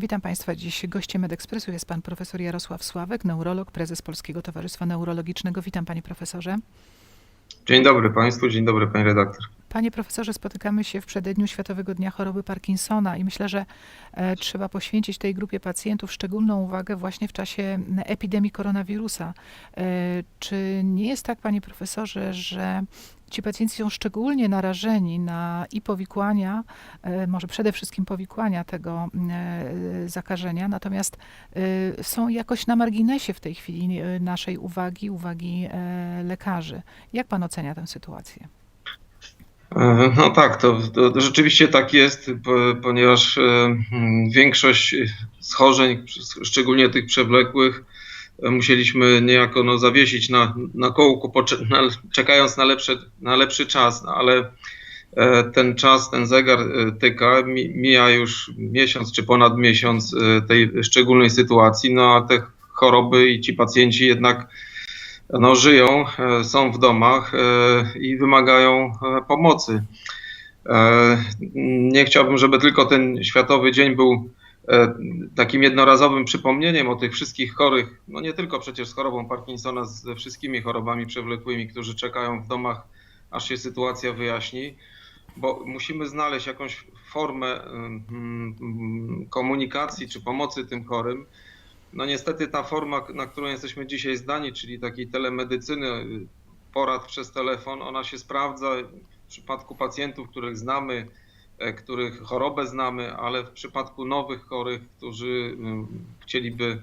Witam Państwa. Dziś gościem Medekspresu jest pan profesor Jarosław Sławek, neurolog, prezes Polskiego Towarzystwa Neurologicznego. Witam panie profesorze. Dzień dobry Państwu, dzień dobry Pani redaktor. Panie profesorze, spotykamy się w przededniu Światowego Dnia Choroby Parkinsona i myślę, że e, trzeba poświęcić tej grupie pacjentów szczególną uwagę właśnie w czasie epidemii koronawirusa. E, czy nie jest tak, panie profesorze, że ci pacjenci są szczególnie narażeni na i powikłania, e, może przede wszystkim powikłania tego zakażenia, natomiast są jakoś na marginesie w tej chwili naszej uwagi, uwagi lekarzy. Jak pan ocenia tę sytuację? No tak, to, to rzeczywiście tak jest, po- ponieważ e, większość schorzeń, szczególnie tych przewlekłych, e, musieliśmy niejako no, zawiesić na, na kołku, czekając na, lepsze, na lepszy czas, no, ale e, ten czas, ten zegar tyka, mi- mija już miesiąc czy ponad miesiąc tej szczególnej sytuacji, no a te choroby i ci pacjenci jednak no, żyją, e, są w domach e, i wymagają e, pomocy. Nie chciałbym, żeby tylko ten Światowy Dzień był takim jednorazowym przypomnieniem o tych wszystkich chorych, no nie tylko przecież z chorobą Parkinsona, ze wszystkimi chorobami przewlekłymi, którzy czekają w domach, aż się sytuacja wyjaśni, bo musimy znaleźć jakąś formę mm, mm, komunikacji czy pomocy tym chorym, no niestety ta forma, na którą jesteśmy dzisiaj zdani, czyli takiej telemedycyny, porad przez telefon, ona się sprawdza w przypadku pacjentów, których znamy, e, których chorobę znamy, ale w przypadku nowych chorych, którzy y, chcieliby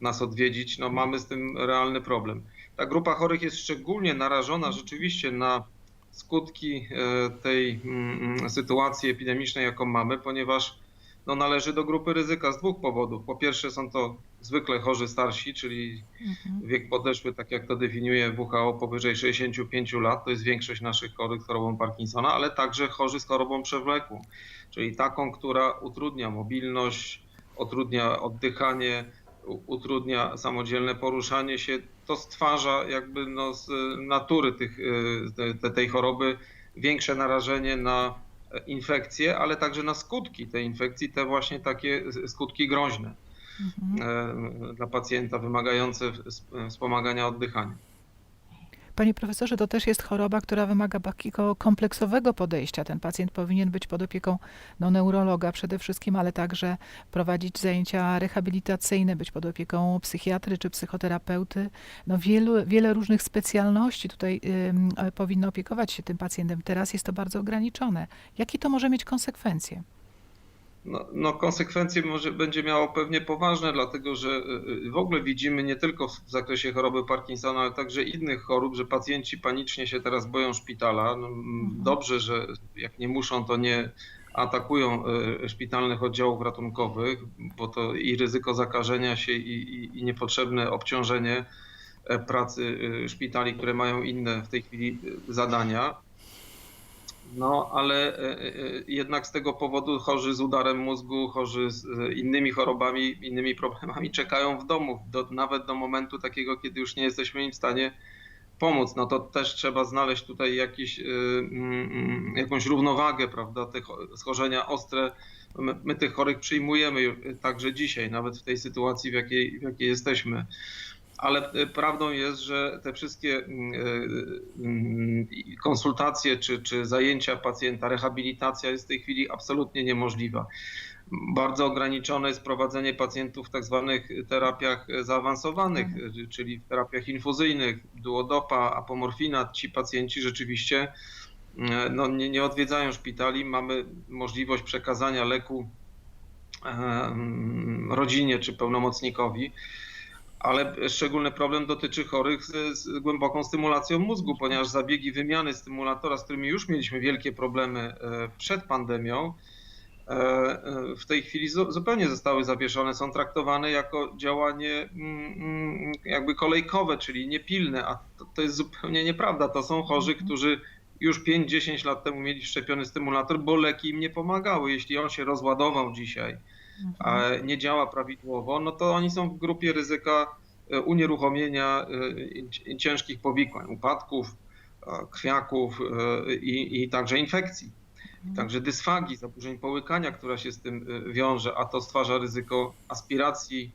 nas odwiedzić, no mamy z tym realny problem. Ta grupa chorych jest szczególnie narażona rzeczywiście na skutki e, tej mm, sytuacji epidemicznej, jaką mamy, ponieważ no, należy do grupy ryzyka z dwóch powodów. Po pierwsze są to zwykle chorzy starsi, czyli Mhm. wiek podeszły, tak jak to definiuje WHO, powyżej 65 lat, to jest większość naszych chorych z chorobą Parkinsona, ale także chorzy z chorobą przewlekłą, czyli taką, która utrudnia mobilność, utrudnia oddychanie, utrudnia samodzielne poruszanie się. To stwarza jakby no z natury tych, y, te- te, tej choroby większe narażenie na infekcje, ale także na skutki tej infekcji, te właśnie takie skutki groźne Mhm. e, dla pacjenta wymagające wspomagania oddychania. Panie profesorze, to też jest choroba, która wymaga takiego kompleksowego podejścia. Ten pacjent powinien być pod opieką no, neurologa przede wszystkim, ale także prowadzić zajęcia rehabilitacyjne, być pod opieką psychiatry czy psychoterapeuty. No, wielu, wiele różnych specjalności tutaj e, powinno opiekować się tym pacjentem. Teraz jest to bardzo ograniczone. Jakie to może mieć konsekwencje? No, no konsekwencje może będzie miało pewnie poważne, dlatego że y, y, w ogóle widzimy nie tylko w zakresie choroby Parkinsona, ale także innych chorób, że pacjenci panicznie się teraz boją szpitala. No, m, Dobrze, że jak nie muszą, to nie atakują y, szpitalnych oddziałów ratunkowych, bo to i ryzyko zakażenia się i, i, i niepotrzebne obciążenie e, pracy szpitali, które mają inne w tej chwili zadania. No, ale e, e, jednak z tego powodu chorzy z udarem mózgu, chorzy z e, innymi chorobami, innymi problemami czekają w domu, do, nawet do momentu takiego, kiedy już nie jesteśmy im w stanie pomóc. No to też trzeba znaleźć tutaj jakiś, e, mm, jakąś równowagę, prawda, te cho- schorzenia ostre. My, my tych chorych przyjmujemy także dzisiaj, nawet w tej sytuacji, w jakiej, w jakiej jesteśmy. Ale e, prawdą jest, że te wszystkie mm, i konsultacje czy, czy zajęcia pacjenta, rehabilitacja jest w tej chwili absolutnie niemożliwa. Bardzo ograniczone jest prowadzenie pacjentów w tak zwanych terapiach zaawansowanych, e, czyli w terapiach infuzyjnych, duodopa, apomorfina. Ci pacjenci rzeczywiście no, nie, nie odwiedzają szpitali. Mamy możliwość przekazania leku rodzinie czy pełnomocnikowi ale szczególny problem dotyczy chorych z, z głęboką stymulacją mózgu, ponieważ zabiegi wymiany stymulatora, z którymi już mieliśmy wielkie problemy e, przed pandemią, e, e, w tej chwili zu- zupełnie zostały zawieszone, są traktowane jako działanie mm, mm, jakby kolejkowe, czyli niepilne, a to, to jest zupełnie nieprawda. To są chorzy, którzy już 5-10 lat temu mieli wszczepiony stymulator, bo leki im nie pomagały. Jeśli on się rozładował dzisiaj, nie działa prawidłowo, no to oni są w grupie ryzyka e, unieruchomienia e, ciężkich powikłań, upadków, e, krwiaków i, i także infekcji. także dysfagii, zaburzeń połykania, która się z tym wiąże, a to stwarza ryzyko aspiracji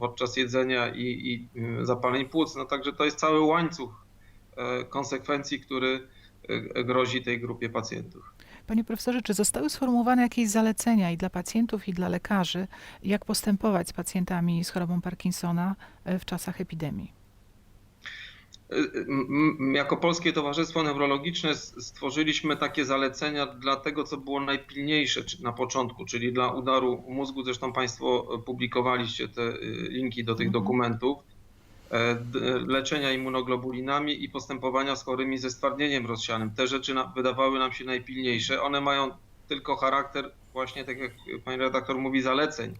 podczas jedzenia i, i zapaleń płuc. No także to jest cały łańcuch konsekwencji, który grozi tej grupie pacjentów. Panie profesorze, czy zostały sformułowane jakieś zalecenia i dla pacjentów, i dla lekarzy, jak postępować z pacjentami z chorobą Parkinsona e, w czasach epidemii? M- m- Jako Polskie Towarzystwo Neurologiczne stworzyliśmy takie zalecenia dla tego, co było najpilniejsze na początku, czyli dla udaru mózgu. Zresztą Państwo e, publikowaliście te y, linki do tych Mhm. dokumentów. E, leczenia immunoglobulinami i postępowania z chorymi ze stwardnieniem rozsianym. Te rzeczy wydawały nam się najpilniejsze. One mają tylko charakter właśnie, tak jak pani redaktor mówi, zaleceń.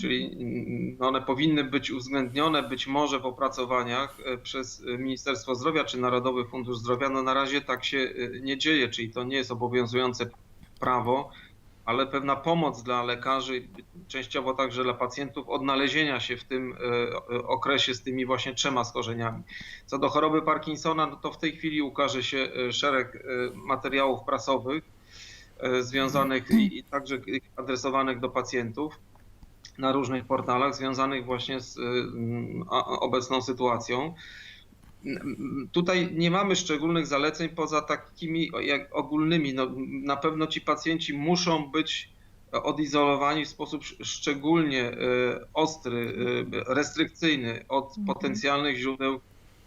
Czyli mm, one powinny być uwzględnione być może w opracowaniach e, przez Ministerstwo Zdrowia czy Narodowy Fundusz Zdrowia. No na razie tak się e, nie dzieje, czyli to nie jest obowiązujące prawo, ale pewna pomoc dla lekarzy, częściowo także dla pacjentów, odnalezienia się w tym e, e, okresie z tymi właśnie trzema schorzeniami. Co do choroby Parkinsona, no to w tej chwili ukaże się e, szereg materiałów prasowych związanych i także adresowanych do pacjentów na różnych portalach związanych właśnie z obecną sytuacją. Tutaj nie mamy szczególnych zaleceń poza takimi jak ogólnymi. No, na pewno ci pacjenci muszą być odizolowani w sposób sz- szczególnie y, ostry, y, restrykcyjny od Mhm. potencjalnych źródeł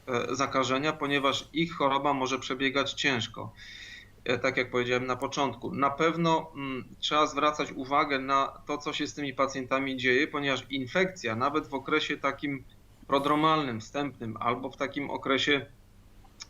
e, zakażenia, ponieważ ich choroba może przebiegać ciężko. E, Tak jak powiedziałem na początku, na pewno mm, trzeba zwracać uwagę na to, co się z tymi pacjentami dzieje, ponieważ infekcja, nawet w okresie takim prodromalnym, wstępnym, albo w takim okresie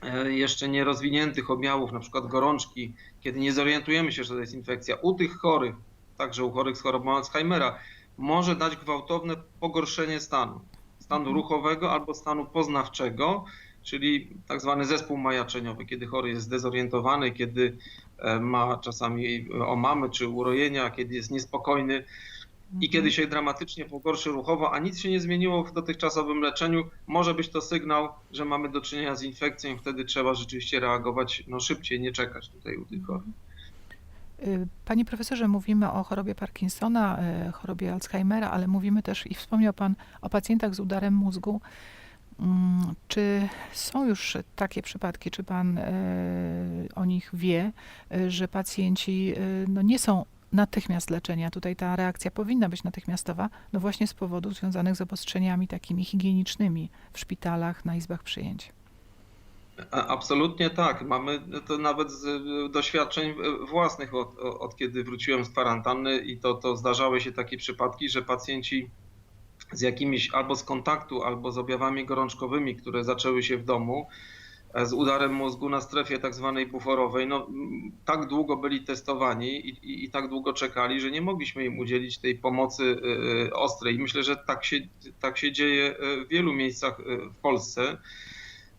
e, jeszcze nierozwiniętych objawów, na przykład gorączki, kiedy nie zorientujemy się, że to jest infekcja, u tych chorych, także u chorych z chorobą Alzheimera, może dać gwałtowne pogorszenie stanu, stanu ruchowego albo stanu poznawczego, czyli tak zwany zespół majaczeniowy, kiedy chory jest zdezorientowany, kiedy e, ma czasami omamy czy urojenia, kiedy jest niespokojny i kiedy się dramatycznie pogorszy ruchowo, a nic się nie zmieniło w dotychczasowym leczeniu, może być to sygnał, że mamy do czynienia z infekcją i wtedy trzeba rzeczywiście reagować no, szybciej, nie czekać tutaj u tych chorych. Y, Panie profesorze, mówimy o chorobie Parkinsona, y, chorobie Alzheimera, ale mówimy też i wspomniał Pan o pacjentach z udarem mózgu. Mm, Czy są już takie przypadki, czy Pan y, o nich wie, że pacjenci no, nie są natychmiast leczenia? Tutaj ta reakcja powinna być natychmiastowa, no właśnie z powodów związanych z obostrzeniami takimi higienicznymi w szpitalach, na izbach przyjęć. Absolutnie tak. Mamy to nawet z doświadczeń własnych od, od kiedy wróciłem z kwarantanny i to, to zdarzały się takie przypadki, że pacjenci z jakimiś albo z kontaktu, albo z objawami gorączkowymi, które zaczęły się w domu, z udarem mózgu na strefie tak zwanej buforowej, no tak długo byli testowani i, i, i tak długo czekali, że nie mogliśmy im udzielić tej pomocy y, y, ostrej. Myślę, że tak się, tak się dzieje w wielu miejscach w Polsce.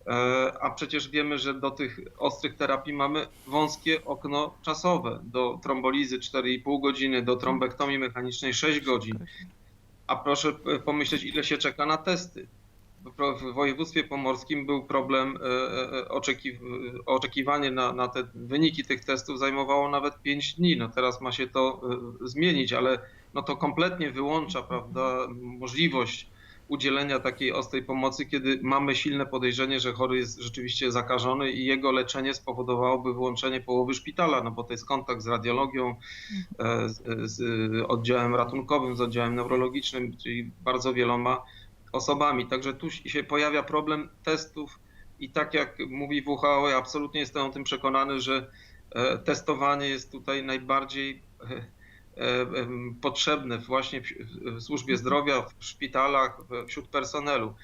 E, A przecież wiemy, że do tych ostrych terapii mamy wąskie okno czasowe. Do trombolizy 4,5 godziny, do trombektomii mechanicznej 6 godzin. A proszę pomyśleć, ile się czeka na testy. W- województwie pomorskim był problem, e, e, oczeki, oczekiwanie na, na te wyniki tych testów zajmowało nawet 5 dni. No teraz ma się to e, zmienić, ale no to kompletnie wyłącza prawda, możliwość udzielenia takiej ostrej pomocy, kiedy mamy silne podejrzenie, że chory jest rzeczywiście zakażony i jego leczenie spowodowałoby wyłączenie połowy szpitala, no bo to jest kontakt z radiologią, e, z, z oddziałem ratunkowym, z oddziałem neurologicznym, czyli bardzo wieloma osobami. Także tu się pojawia problem testów i tak jak mówi WHO, ja absolutnie jestem o tym przekonany, że e, testowanie jest tutaj najbardziej e, e, potrzebne właśnie w, służbie zdrowia, w szpitalach, wśród personelu.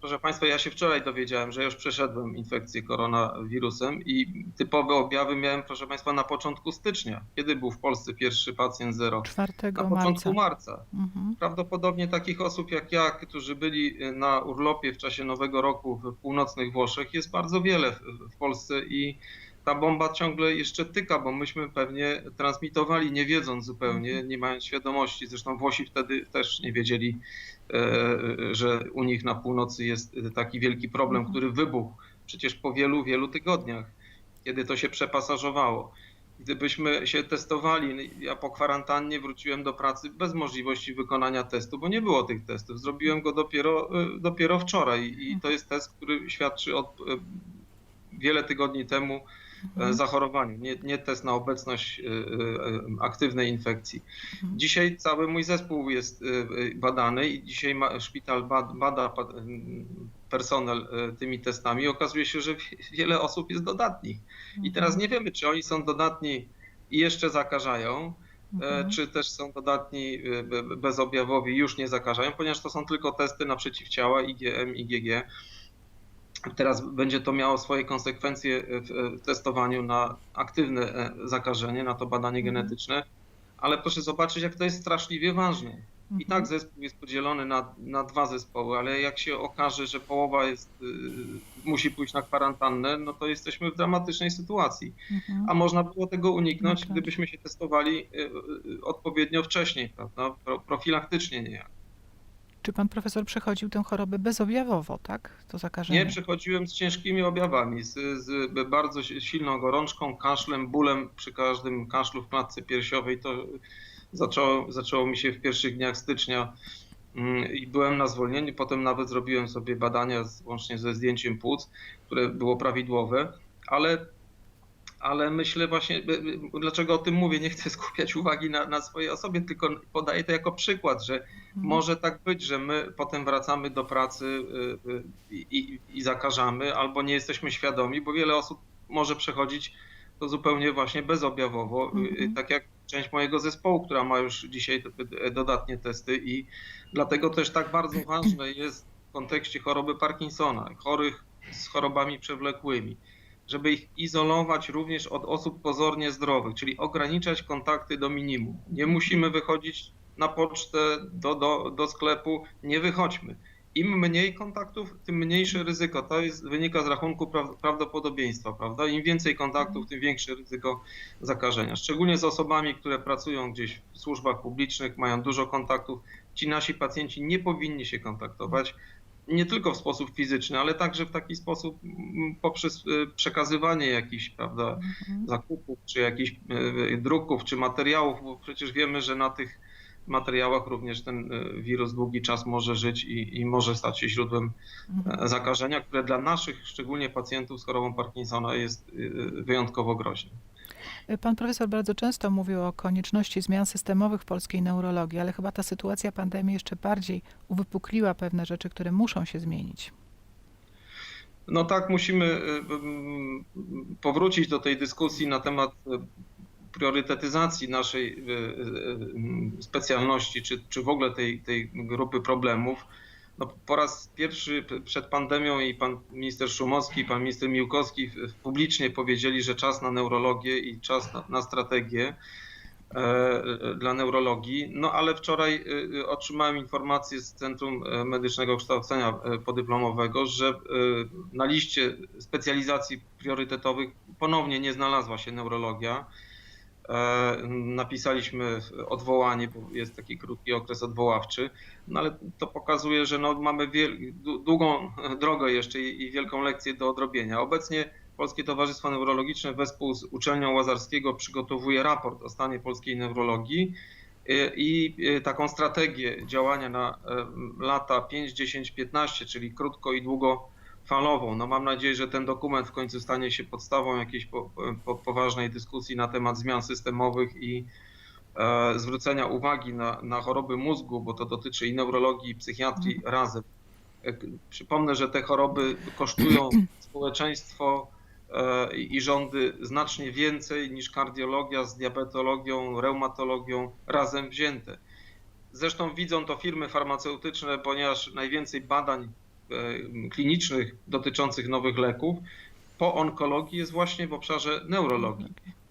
Proszę Państwa, ja się wczoraj dowiedziałem, że już przeszedłem infekcję koronawirusem i typowe objawy miałem, proszę Państwa, na początku stycznia. Kiedy był w Polsce pierwszy pacjent zero? 4 Na marca. początku marca. Mhm. Prawdopodobnie takich osób jak ja, którzy byli na urlopie w czasie Nowego Roku w północnych Włoszech, jest bardzo wiele w Polsce i ta bomba ciągle jeszcze tyka, bo myśmy pewnie transmitowali, nie wiedząc zupełnie, nie mając świadomości. Zresztą Włosi wtedy też nie wiedzieli, e, że u nich na północy jest taki wielki problem, Mhm. który wybuchł przecież po wielu, wielu tygodniach, kiedy to się przepasażowało. gdybyśmy się testowali, ja po kwarantannie wróciłem do pracy bez możliwości wykonania testu, bo nie było tych testów. Zrobiłem go dopiero, y, dopiero wczoraj i to jest test, który świadczy od wiele tygodni temu e, zachorowaniu, nie, nie test na obecność y, y, aktywnej infekcji. Mhm. Dzisiaj cały mój zespół jest badany i dzisiaj ma, szpital bad, bada personel tymi testami. Okazuje się, że wi- wiele osób jest dodatnich. I teraz nie wiemy, czy oni są dodatni i jeszcze zakażają, e, Mhm. czy też są dodatni be- bezobjawowi i już nie zakażają, ponieważ to są tylko testy na przeciwciała IgM, IgG. Teraz będzie to miało swoje konsekwencje w testowaniu na aktywne e, zakażenie, na to badanie Mhm. genetyczne, ale proszę zobaczyć, jak to jest straszliwie ważne. I tak zespół jest podzielony na, na dwa zespoły, ale jak się okaże, że połowa jest, y, musi pójść na kwarantannę, no to jesteśmy w dramatycznej sytuacji. Mhm. A można było tego uniknąć, Uniknąć. gdybyśmy się testowali y, y, odpowiednio wcześniej, prawda? Pro, profilaktycznie niejak. Czy pan profesor przechodził tę chorobę bezobjawowo, tak? To zakażenie. Nie przechodziłem z ciężkimi objawami, z, z bardzo silną gorączką, kaszlem, bólem przy każdym kaszlu w klatce piersiowej. To zaczęło, zaczęło mi się w pierwszych dniach stycznia mm, i byłem na zwolnieniu. Potem nawet zrobiłem sobie badania łącznie ze zdjęciem płuc, które było prawidłowe, ale, ale myślę właśnie, dlaczego o tym mówię, nie chcę skupiać uwagi na, na swojej osobie, tylko podaję to jako przykład, że Mhm. może tak być, że my potem wracamy do pracy y, y, i, i, i zakażamy, albo nie jesteśmy świadomi, bo wiele osób może przechodzić to zupełnie właśnie bezobjawowo, y, Mhm. tak jak część mojego zespołu, która ma już dzisiaj dodatnie testy i dlatego też tak bardzo ważne jest w kontekście choroby Parkinsona, chorych z chorobami przewlekłymi, żeby ich izolować również od osób pozornie zdrowych, czyli ograniczać kontakty do minimum. Nie musimy wychodzić na pocztę, do, do, do sklepu, nie wychodźmy. Im mniej kontaktów, tym mniejsze ryzyko. To jest, wynika z rachunku pra, prawdopodobieństwa, prawda? Im więcej kontaktów, tym większe ryzyko zakażenia. Szczególnie z osobami, które pracują gdzieś w służbach publicznych, mają dużo kontaktów. Ci nasi pacjenci nie powinni się kontaktować. Nie tylko w sposób fizyczny, ale także w taki sposób poprzez y, przekazywanie jakichś, prawda, Mhm. zakupów, czy jakichś e, druków, czy materiałów, bo przecież wiemy, że na tych materiałach również ten wirus długi czas może żyć i, i może stać się źródłem Mhm. e, zakażenia, które dla naszych, szczególnie pacjentów z chorobą Parkinsona, jest wyjątkowo groźne. Pan profesor bardzo często mówił o konieczności zmian systemowych w polskiej neurologii, ale chyba ta sytuacja pandemii jeszcze bardziej uwypukliła pewne rzeczy, które muszą się zmienić. No tak, musimy e, m, powrócić do tej dyskusji na temat e, priorytetyzacji naszej specjalności, czy, czy w ogóle tej, tej grupy problemów. No, po raz pierwszy przed pandemią i pan minister Szumowski, i pan minister Miłkowski publicznie powiedzieli, że czas na neurologię i czas na, na strategię e, dla neurologii. No ale wczoraj e, otrzymałem informację z Centrum e, Medycznego Kształcenia e, Podyplomowego, że e, na liście specjalizacji priorytetowych ponownie nie znalazła się neurologia. E, Napisaliśmy odwołanie, bo jest taki krótki okres odwoławczy, no ale to pokazuje, że no mamy długą drogę jeszcze i wielką lekcję do odrobienia. Obecnie Polskie Towarzystwo Neurologiczne wespół z Uczelnią Łazarskiego przygotowuje raport o stanie polskiej neurologii y, i y, taką strategię działania na e, lata 5, 10, 15, czyli krótko i długofalową. No mam nadzieję, że ten dokument w końcu stanie się podstawą jakiejś po, po, poważnej dyskusji na temat zmian systemowych i e, zwrócenia uwagi na, na choroby mózgu, bo to dotyczy i neurologii, i psychiatrii razem. E, Przypomnę, że te choroby kosztują społeczeństwo e, i rządy znacznie więcej niż kardiologia z diabetologią, reumatologią razem wzięte. Zresztą widzą to firmy farmaceutyczne, ponieważ najwięcej badań klinicznych dotyczących nowych leków po onkologii jest właśnie w obszarze neurologii.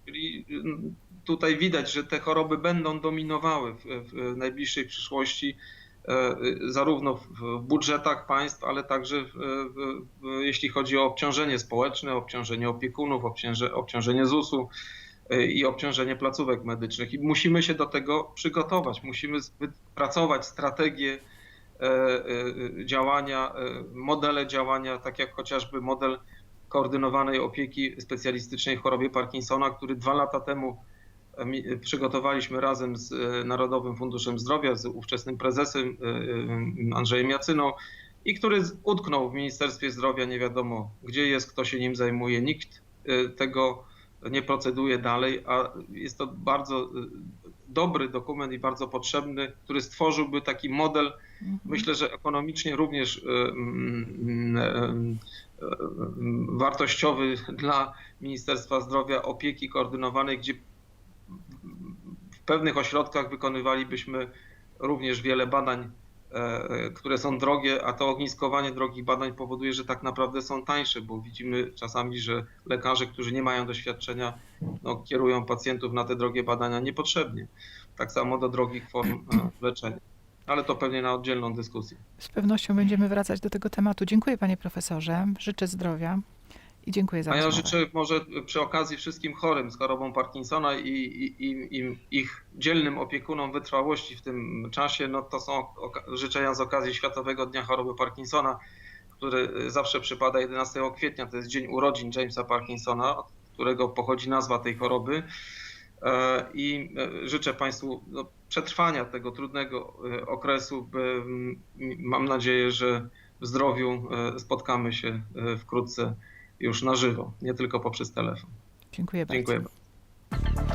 Czyli mm, tutaj widać, że te choroby będą dominowały w, w najbliższej przyszłości, e, zarówno w- budżetach państw, ale także w, w, jeśli chodzi o obciążenie społeczne, obciążenie opiekunów, obciąże, obciążenie ZUS-u e, i obciążenie placówek medycznych. I musimy się do tego przygotować, musimy wypracować strategię e, e, działania, e, modele działania, tak jak chociażby model koordynowanej opieki specjalistycznej w chorobie Parkinsona, który dwa lata temu e, e, przygotowaliśmy razem z e, Narodowym Funduszem Zdrowia, z ówczesnym prezesem e, e, Andrzejem Jacyną i który utknął w Ministerstwie Zdrowia, nie wiadomo gdzie jest, kto się nim zajmuje, nikt e, tego nie proceduje dalej, a jest to bardzo e, dobry dokument i bardzo potrzebny, który stworzyłby taki model, Mhm. myślę, że ekonomicznie również e, mm, e, e, wartościowy dla Ministerstwa Zdrowia opieki koordynowanej, gdzie w pewnych ośrodkach wykonywalibyśmy również wiele badań, które są drogie, a to ogniskowanie drogich badań powoduje, że tak naprawdę są tańsze, bo widzimy czasami, że lekarze, którzy nie mają doświadczenia, no, kierują pacjentów na te drogie badania niepotrzebnie. Tak samo do drogich form e, leczenia. Ale to pewnie na oddzielną dyskusję. Z pewnością będziemy wracać do tego tematu. Dziękuję panie profesorze, życzę zdrowia i dziękuję za A ja rozmowę. życzę może przy okazji wszystkim chorym z chorobą Parkinsona i, i, i, i ich dzielnym opiekunom wytrwałości w tym czasie. No to są życzenia z okazji Światowego Dnia Choroby Parkinsona, który zawsze przypada 11 kwietnia. To jest dzień urodzin Jamesa Parkinsona, od którego pochodzi nazwa tej choroby. E, I e, życzę Państwu no, przetrwania tego trudnego e, okresu. mm, Mam nadzieję, że w zdrowiu spotkamy się wkrótce już na żywo, nie tylko poprzez telefon. Dziękuję bardzo. Dziękuję bardzo.